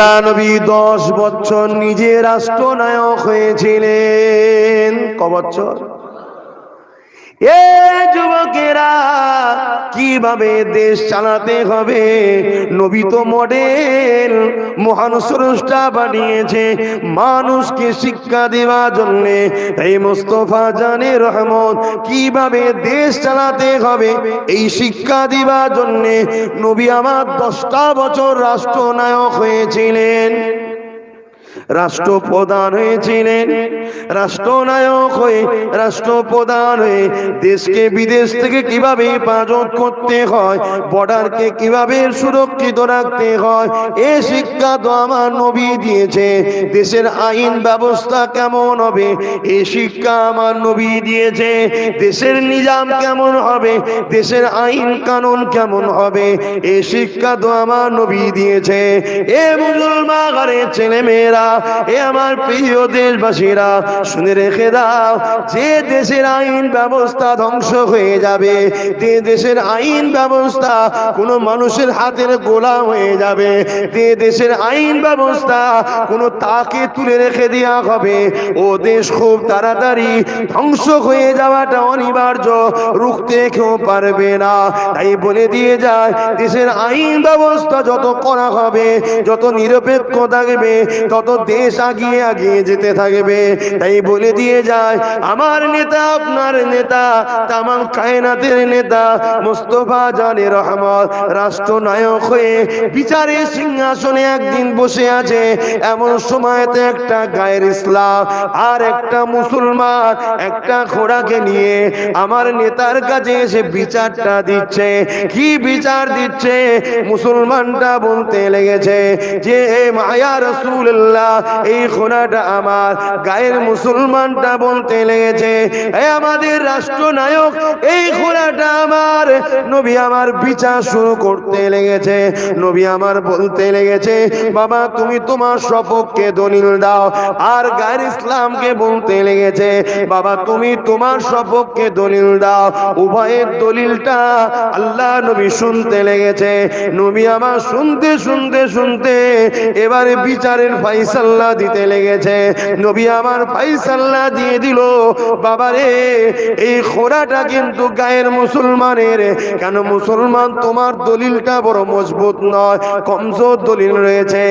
নবী দশ বছর নিজে রাষ্ট্রনায়ক হয়েছিলেন। ক বছর? এ যুবকেরা, কীভাবে দেশ চালাতে হবে? নবী তো মডেল মহান স্রষ্টা বানিয়েছে, মানুষকে শিক্ষা দেওয়ার জন্য। এই মুস্তফা জানে রহমত, কীভাবে দেশ চালাতে হবে? এই শিক্ষা দেওয়ার জন্য নবী আমার দশটা বছর রাষ্ট্রনায়ক হয়েছিলেন। রাষ্ট্রপ্রধান হয়েছিলেন। রাষ্ট্রনায়ক হয়ে রাষ্ট্রপ্রধান হয়ে দেশকে বিদেশ থেকে কীভাবে হেফাজত করতে হয়, বর্ডারকে কীভাবে সুরক্ষিত রাখতে হয়, এ শিক্ষা তো আমার নবী দিয়েছে। দেশের আইন ব্যবস্থা কেমন হবে, এ শিক্ষা আমার নবী দিয়েছে। দেশের নিজাম কেমন হবে, দেশের আইন কানুন কেমন হবে, এ শিক্ষা তো আমার নবী দিয়েছে। এ মুসলমান ছেলে মেয়েরা এ আমার প্রিয় দেশবাসীরা, শুনে রেখে দাও, যে দেশের আইন ব্যবস্থা ধ্বংস হয়ে যাবে, যে দেশের আইন ব্যবস্থা কোনো মানুষের হাতের গোলাম হয়ে যাবে, যে দেশের আইন ব্যবস্থা কোনো তাকে তুলে রেখে দেওয়া হবে, ও দেশ খুব তাড়াতাড়ি ধ্বংস হয়ে যাওয়াটা অনিবার্য, রুখতে কেউ পারবে না। তাই বলে দিয়ে যায়, দেশের আইন ব্যবস্থা যত করা হবে, যত নিরপেক্ষ থাকবে, তত দেশ আগিয়ে আগিয়ে যেতে থাকবে। তাই বলে দিয়ে যায়, আমার নেতা, আপনার নেতা, তামাম কায়নাতের নেতা, মোস্তফা জানে রহমত, রাষ্ট্রনায়ক হয়ে বিচারের সিংহাসনে একদিন বসে আছে। এমন সময়তে একটা গায়ের ইসলাম আর একটা মুসলমান একটা ঘোড়াকে নিয়ে আমার নেতার কাছে এসে বিচারটা দিচ্ছে। কি বিচার দিচ্ছে? মুসলমানটা বলতে লেগেছে যে মায়া রসুল্লাহ এই ঘোড়াটা আমার গায়ের মুসলমানটা বলতে লেগেছে। হে আমাদের রাষ্ট্রনায়ক, এই ঘোড়াটা আমার। নবী আমার বিচার শুরু করতে লেগেছে। নবী আমার বলতে লেগেছে, বাবা, তুমি তোমার সপক্ষে দলিল দাও। আর গায়ের ইসলামকে বলতে লেগেছে, বাবা, তুমি তোমার সপক্ষে দলিল দাও। উভয়ের দলিলটা আল্লাহ নবী শুনতে লেগেছে। নবী আমার শুনতে শুনতে শুনতে এবারে বিচারের ফাইসাল্লা দিতে লেগেছে। নবী আমার ফাইসাল্লা দিয়ে দিল, বাবারে, এই খোরাটা কিন্তু গায়ের মুসলমানের। কেন মুসলমান তোমার দলিলটা বড় মজবুত নয়, কমজোর দলিল রয়েছে।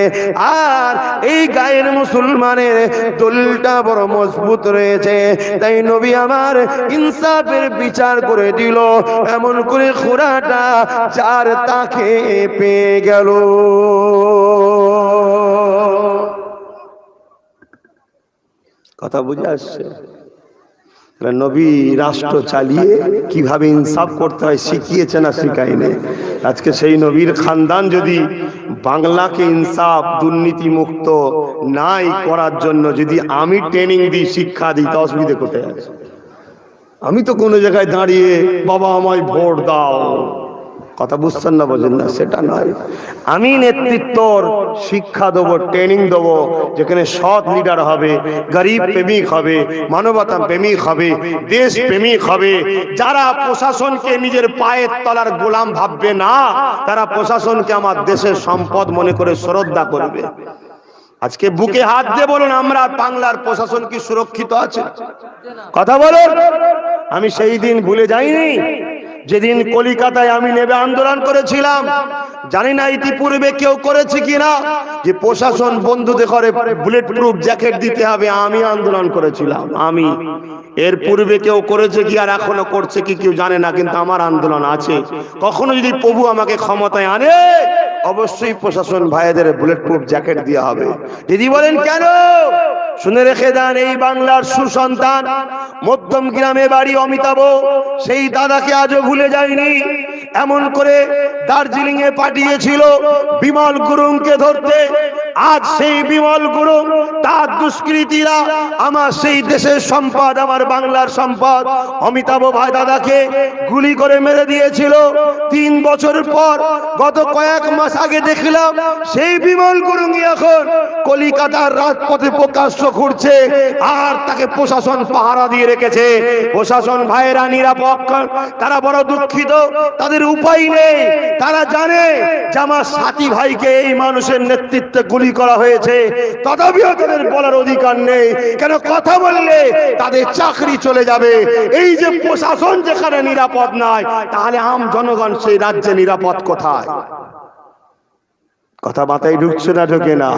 আর এই গায়ের মুসলমানের দলিলটা বড় মজবুত রয়েছে। তাই নবী আমার ইনসাফের বিচার করে দিল, এমন করে খোরাটা চার তাকে পেয়ে গেল। কথা বুঝে আসছে? নবী রাষ্ট্র চালিয়ে কীভাবে ইনসাফ করতে হয় শিখিয়েছে না শিখায়নি? আজকে সেই নবীর খানদান যদি বাংলাকে ইনসাফ দুর্নীতি মুক্ত নাই করার জন্য যদি আমি ট্রেনিং দিই শিক্ষা দিই তা অসুবিধে কোথায় আছে? আমি তো কোনো জায়গায় দাঁড়িয়ে বাবা আমায় ভোট দাও। কথা বুঝছেন না বোঝেন না, সেটা নয়। আমি নেতৃত্বর শিক্ষা দেবো ট্রেনিং দেবো, যেখানে সৎ লিডার হবে, গরিব প্রেমিক হবে, মানবতা প্রেমিক হবে, দেশ প্রেমিক হবে। যারা প্রশাসনকে নিজের পায়ের তলার গোলাম ভাববে না, তারা প্রশাসনকে আমার দেশের সম্পদ মনে করে শ্রদ্ধা করবে। আজকে বুকে হাত দিয়ে বলুন, আমরা বাংলার প্রশাসন কি সুরক্ষিত আছে? কথা বলুন। আমি সেই দিন ভুলে যাইনি। যেদিন কলিকাতায় আমি নেবে আন্দোলন করেছিলাম জানি না ইতিপূর্বে কেউ করেছে কিনা যে প্রশাসন বন্ধুদের ঘরে বুলেট প্রুফ জ্যাকেট দিতে হবে আমি আন্দোলন করেছিলাম আমি। এর পূর্বে কেউ করেছে কি আর এখনও করছে কি কেউ জানে না কিন্তু আমার আন্দোলন আছে। কখনো যদি প্রভু আমাকে ক্ষমতায় আনে অবশ্যই প্রশাসন ভাইদের বুলেট প্রুফ জ্যাকেট দেওয়া হবে। দিদি বলেন কেন? শুনে রেখে দেন এই বাংলার সুসন্তান। মধ্যম গ্রামে বাড়ি অমিতাভ, সেই দাদাকে আজও ভুলে যায়নি। এমন করে দার্জিলিং এ পাঠিয়েছিল বিমল গুরুংকে ধরতে। আজ সেই বিমল গুরুং, তার দুষ্কৃতীরা আমার সেই দেশের সম্পদ, আমার বাংলার সম্পদ। অমিতাভ ভাই দাদাকে গুলি করে মেরে দিয়েছিল। তিন বছর পর গত কয়েক মাস আগে দেখলাম সেই বিমল গুরুং এখন কলিকাতার রাজপথে প্রকাশ্য ঘুরছে আর তাকে প্রশাসন পাহারা দিয়ে রেখেছে। প্রশাসন ভাইয়েরা নিরাপদ কর- তারা বড় দুঃখিত, তাদের উপায় নেই। তারা জানে যে আমার সাথী ভাইকে এই মানুষের নেতৃত্বে গুলি করা হয়েছে। তথাপিও তাদের বলার অধিকার নেই। কেন কথা বললে তাদের চাকরি চলে যাবে। এই যে প্রশাসন যেখানে নিরাপদ নয় তাহলে আম জনগণ সেই রাজ্যে নিরাপদ কোথায়? কথা মাথায় ঢুকছে না, ঢোকে না।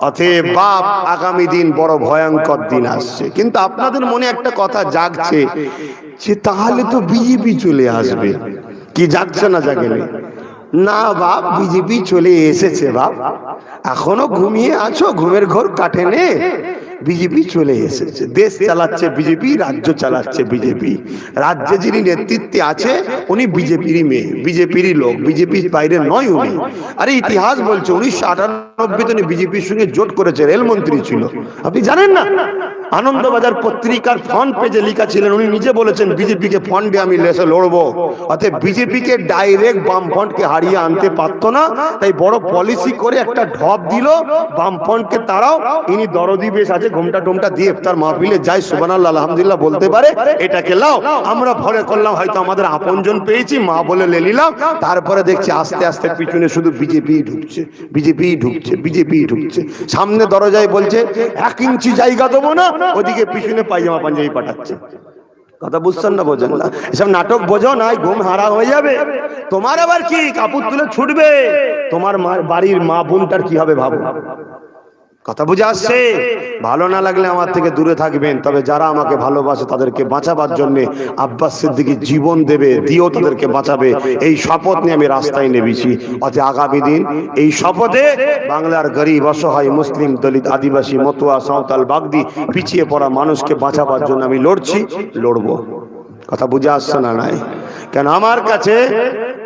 অতএব বাপ, আগামী দিন বড় ভয়ঙ্কর দিন আসছে। কিন্তু আপনাদের মনে একটা কথা জাগছে যে তাহলে তো বিজেপি চলে আসবে। কি জাগছে না জাগেনি? না বাপ, বিজেপি চলে এসেছে বাপ। এখনও ঘুমিয়ে আছো, ঘুমের ঘর কাটেনে বিজেপি চলে এসেছে। দেশ চালাচ্ছে বিজেপি, রাজ্য চালাচ্ছে বিজেপি। রাজ্যে যিনি নেতৃত্বে আছে, উনি বিজেপিরই মেয়ে, বিজেপিরই লোক, বিজেপির বাইরে নয় উনি। আরে ইতিহাস বলছে, উনিশশো আটানব্বই উনি বিজেপির সঙ্গে জোট করেছে, রেলমন্ত্রী ছিল। আপনি জানেন না? আনন্দবাজার পত্রিকার ফ্রন্ট পেজে লেখা ছিলেন, উনি নিজে বলেছেন, বিজেপিকে ফন্ডে আমি লেসে লড়বো। অতএব বিজেপিকে ডাইরেক্ট বামফ্রন্টকে হারিয়ে আনতে পারতো না, তাই বড় পলিসি করে একটা ঢপ দিল বামফ্রন্টকে তারাও। ইনি দরদি বেশ আছে, ঘোমটা টোমটা দিয়ে তার মাহফিলে যাই সুবানাল্লাহ আলহামদুলিল্লাহ বলতে পারে, এটাকে লাও। আমরা ভরে করলাম, হয়তো আমাদের আপনজন পেয়েছি, মা বলে লেলিলাম তারপরে দেখছি আস্তে আস্তে পিছনে শুধু বিজেপি ঢুকছে বিজেপি ঢুকছে বিজেপি ঢুকছে। সামনে দরজায় বলছে, এক ইঞ্চি জায়গা দেবো না ওদিকে পিছনে পায়জামা পাঞ্জাবি পাঠাচ্ছে। কথা বুঝছেন না বোঝেন না? এসব নাটক বোঝো নাই ঘুম হারা হয়ে যাবে। তোমার আবার কি? কাপড় তুলে ছুটবে। তোমার বাড়ির মা বোনটার কি হবে ভাবো? কথা বুঝে আসছে? ভালো না লাগলে আমার থেকে দূরে থাকবেন। তবে যারা আমাকে ভালোবাসে, তাদেরকে বাঁচাবার জন্য আব্বাস সিদ্দিকি জীবন দেবে, দিয়েও তাদেরকে বাঁচাবে। এই শপথ নিয়ে আমি রাস্তায় নেমেছি। অত আগামী দিন এই শপথে বাংলার গরিব, অসহায়, মুসলিম, দলিত, আদিবাসী, মতুয়া, সাঁওতাল, বাগদি, পিছিয়ে পড়া মানুষকে বাঁচাবার জন্য আমি লড়ছি, লড়বো। কথা বুঝে আসছে না নাই? কেন আমার কাছে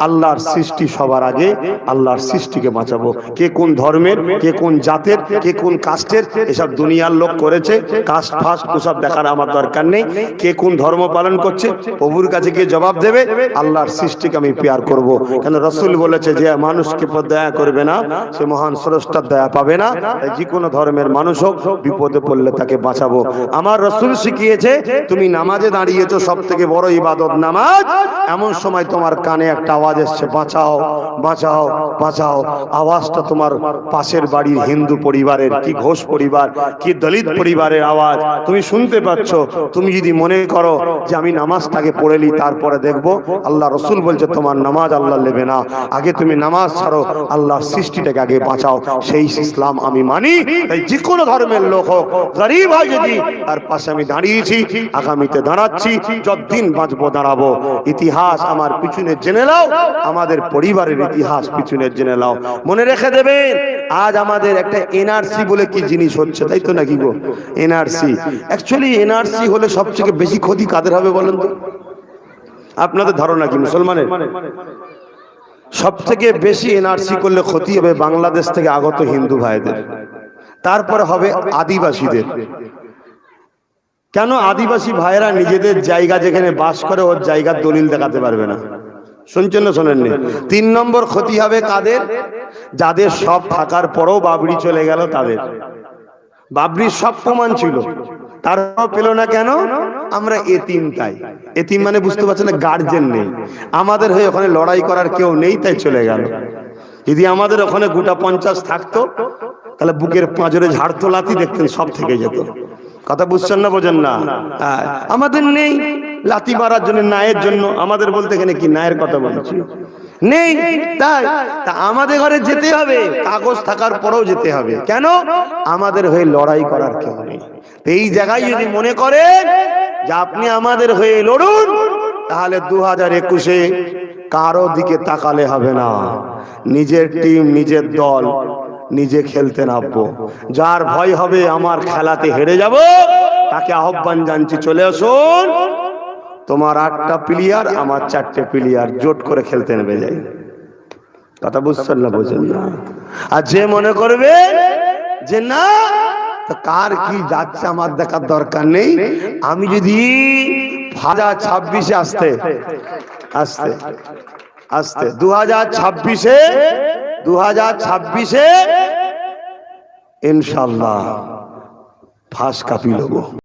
আল্লাহর সৃষ্টি সবার আগে আল্লাহর সৃষ্টিকে বাঁচাবো। কে কোন ধর্মের, কে কোন জাতের, কে কোন কাস্টের, এসব দুনিয়ার লোক করেছে। কাস্ট, ফাস্ট, ওসব দেখার আমার দরকার নেই। কে কোন ধর্ম পালন করছে, প্রভুর কাছে গিয়ে জবাব দেবে, আল্লাহর সৃষ্টিকে আমি পেয়ার করব। কেন রসুল বলেছে যে, মানুষকে দয়া করবে না, সে মহান স্রষ্টার দয়া পাবে না। যে কোনো ধর্মের মানুষ হোক, বিপদে পড়লে তাকে বাঁচাবো। আমার রসুল শিখিয়েছে, তুমি নামাজে দাঁড়িয়েছো সব থেকে বড় ইবাদত নামাজ। এমন সময় তোমার কানে একটা এসছে, বাঁচাও বাঁচাও বাঁচাও। আওয়াজটা তোমার পাশের বাড়ির হিন্দু পরিবারের, কি ঘোষ পরিবার, কি দলিত পরিবারের আওয়াজ। তুমি শুনতে পাচ্ছ, তুমি যদি মনে করো যে আমি নামাজটাকে পড়ে নি তারপরে দেখব আল্লাহ রসুল বলছে, তোমার নামাজ আল্লাহ নেবে না। আগে তুমি নামাজ ছাড়ো, আল্লাহর সৃষ্টিটাকে আগে বাঁচাও। সেই ইসলাম আমি মানি, তাই যে কোনো ধর্মের লোক হোক, গরিব হয় যদি, তার পাশে আমি দাঁড়িয়েছি, আগামীতে দাঁড়াচ্ছি, যতদিন বাঁচবো, দাঁড়াবো। ইতিহাস আমার পিছনে জেনে নাও আমাদের পরিবারের ইতিহাস পিছনে জেনে নাও। মনে রেখে দেবেন, আজ আমাদের একটা এনআরসি বলে কি জিনিস হচ্ছে, তাই তো নাকি গো? এনআরসি অ্যাকচুয়ালি এনআরসি হলে সবথেকে বেশি ক্ষতি কাদের হবে বলেন তো? আপনাদের ধারণা কি, মুসলমানের? সব থেকে বেশি এনআরসি করলে ক্ষতি হবে বাংলাদেশ থেকে আগত হিন্দু ভাইদের। তারপরে হবে আদিবাসীদের। কেন আদিবাসী ভাইয়েরা নিজেদের জায়গা যেখানে বাস করে, ওর জায়গার দলিল দেখাতে পারবে না? শুনছেন না শোনেননি? তিন নম্বর ক্ষতি হবে কাদের? যাদের সব থাকার পরেও বাবরি চলে গেল তাদের। বাবরির সব প্রমাণ ছিল। তারপর পেল না কেন? আমরা এতিম তাই। এতিম মানে বুঝতে পারছেন না গার্জেন নেই। আমাদের হয়ে ওখানে লড়াই করার কেউ নেই তাই চলে গেল। যদি আমাদের ওখানে গোটা পঞ্চাশ থাকতো তাহলে বুকের পাঁজরে ঝাড়তো লাতি দেখতেন সব থেকে যেত। কথা বুঝছেন না বোঝেন না? হ্যাঁ, আমাদের নেই। লাতি মারার জন্য, নায়ের জন্য। আমাদের বলতে এখানে কি নায়ের কথা বলছি? নেই, তাই। তা আমাদের ঘরে যেতে হবে, কাগজ থাকার পরেও যেতে হবে। কেন? আমাদের হয়ে লড়াই করার কেউ নেই। এই জায়গায় যদি মনে করেন যে আপনি আমাদের হয়ে লড়ুন, তাহলে দু হাজার একুশে কারও দিকে তাকালে হবে না। নিজের টিম, নিজের দল, নিজে খেলতে নামবো। যার ভয় হবে, আমার খেলাতে হেরে যাব। তাকে আহ্বান জানছি, চলে আসুন। তোমার আটটা প্লেয়ার, আমার চারটে প্লেয়ার জোট করে খেলতে নেমে যাই। কথা বুঝছেন না, বুঝেন না? আর যে মনে করবে যে না কার কি যাচ্ছে আমার দেখার দরকার নেই। আমি যদি হাজার ছাব্বিশে আসতে আসতে আসতে দু হাজার ছাব্বিশে দু হাজার ছাব্বিশে, ইনশাল্লাহ ফাঁস কাপি লব